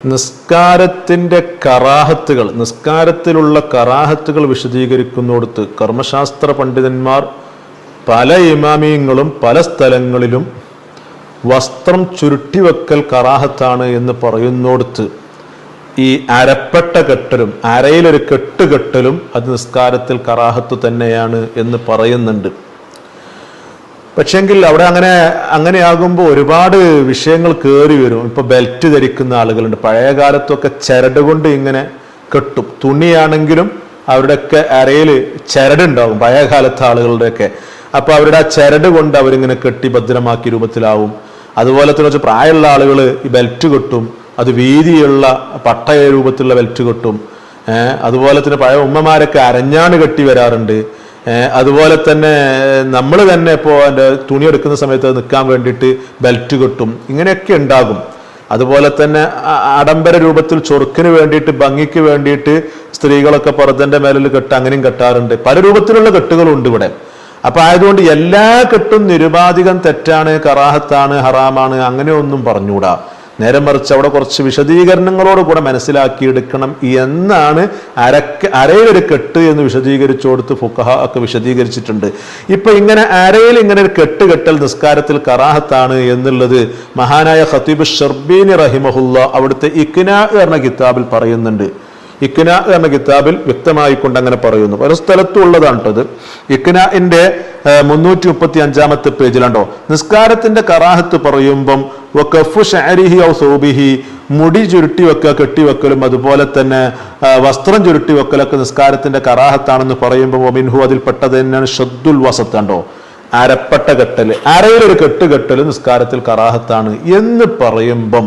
നിസ്കാരത്തിന്റെ കറാഹത്തുകൾ നിസ്കാരത്തിലുള്ള കറാഹത്തുകൾ വിശദീകരിക്കുന്നിടത്ത് കർമ്മശാസ്ത്ര പണ്ഡിതന്മാർ പല ഇമാമിയങ്ങളും പല സ്ഥലങ്ങളിലും വസ്ത്രം ചുരുട്ടിവെക്കൽ കറാഹത്താണ് എന്ന് പറയുന്നിടത്ത് ഈ അരപ്പെട്ട കെട്ടലും അരയിലൊരു കെട്ടുകെട്ടലും അത് നിസ്കാരത്തിൽ കറാഹത്ത് തന്നെയാണ് എന്ന് പറയുന്നുണ്ട്. പക്ഷെങ്കിൽ അവിടെ അങ്ങനെ അങ്ങനെയാകുമ്പോൾ ഒരുപാട് വിഷയങ്ങൾ കയറി വരും. ഇപ്പൊ ബെൽറ്റ് ധരിക്കുന്ന ആളുകളുണ്ട്. പഴയ കാലത്തൊക്കെ ചരട് കൊണ്ട് ഇങ്ങനെ കെട്ടും. തുണിയാണെങ്കിലും അവരുടെയൊക്കെ അരയിൽ ചരടുണ്ടാവും പഴയ കാലത്തെ ആളുകളുടെയൊക്കെ. അപ്പൊ അവരുടെ ആ ചരട് കൊണ്ട് അവരിങ്ങനെ കെട്ടി ഭദ്രമാക്കി രൂപത്തിലാവും. അതുപോലെ തന്നെ വെച്ചാൽ പ്രായമുള്ള ആളുകൾ ഈ ബെൽറ്റ് കെട്ടും. അത് വീതിയുള്ള പട്ടയ രൂപത്തിലുള്ള ബെൽറ്റ് കെട്ടും. അതുപോലെ തന്നെ പഴയ ഉമ്മമാരൊക്കെ അരഞ്ഞാണ് കെട്ടി വരാറുണ്ട്. അതുപോലെ തന്നെ നമ്മൾ തന്നെ ഇപ്പോൾ എന്റെ തുണി എടുക്കുന്ന സമയത്ത് നിൽക്കാൻ വേണ്ടിയിട്ട് ബെൽറ്റ് കെട്ടും ഇങ്ങനെയൊക്കെ ഉണ്ടാകും. അതുപോലെ തന്നെ ആഡംബര രൂപത്തിൽ ചൊറുക്കിന് വേണ്ടിയിട്ട് ഭംഗിക്ക് വേണ്ടിയിട്ട് സ്ത്രീകളൊക്കെ പുറത്തിന്റെ മേലിൽ കെട്ട് അങ്ങനെയും കെട്ടാറുണ്ട്. പല രൂപത്തിലുള്ള കെട്ടുകളുണ്ട് ഇവിടെ. അപ്പം ആയതുകൊണ്ട് എല്ലാ കെട്ടും നിരുപാധികം തെറ്റാണ് കറാഹത്താണ് ഹറാമാണ് അങ്ങനെയൊന്നും പറഞ്ഞുകൂടാ. നേരെ മറിച്ച് അവിടെ കുറച്ച് വിശദീകരണങ്ങളോട് കൂടെ മനസ്സിലാക്കിയെടുക്കണം എന്നാണ് അരക്ക് അരയിലൊരു കെട്ട് എന്ന് വിശദീകരിച്ചു കൊടുത്ത് ഫുക്കഹ ഒക്കെ വിശദീകരിച്ചിട്ടുണ്ട്. ഇപ്പൊ ഇങ്ങനെ അരയിൽ ഇങ്ങനെ ഒരു കെട്ട് കെട്ടൽ നിസ്കാരത്തിൽ കറാഹത്താണ് എന്നുള്ളത് മഹാനായ ഖത്തീബ് ഷർബീനി റഹിമഹുല്ല അവിടുത്തെ ഇക്ന എന്ന കിതാബിൽ പറയുന്നുണ്ട്. ഇക്ന എന്ന കിതാബിൽ വ്യക്തമായിക്കൊണ്ട് അങ്ങനെ പറയുന്നു. ഒരു സ്ഥലത്തും ഉള്ളതാണ് കേട്ടത് ഇക്നന്റെ മുന്നൂറ്റി മുപ്പത്തി അഞ്ചാമത്തെ പേജിലുണ്ടോ? നിസ്കാരത്തിന്റെ കറാഹത്ത് പറയുമ്പം ശഅരിഹി ഔ മുടി ചുരുട്ടി വെക്കുക കെട്ടിവെക്കലും അതുപോലെ തന്നെ വസ്ത്രം ചുരുട്ടി വെക്കലൊക്കെ നിസ്കാരത്തിന്റെ കറാഹത്താണെന്ന് പറയുമ്പോൾ മിൻഹു അതിൽ പെട്ടത് തന്നെയാണ് ഷദ്ദുൽ വസത്ത് കണ്ടോ? അരപ്പട്ട കെട്ടൽ. അരയിലൊരു കെട്ട് കെട്ടൽ നിസ്കാരത്തിൽ കറാഹത്താണ് എന്ന് പറയുമ്പം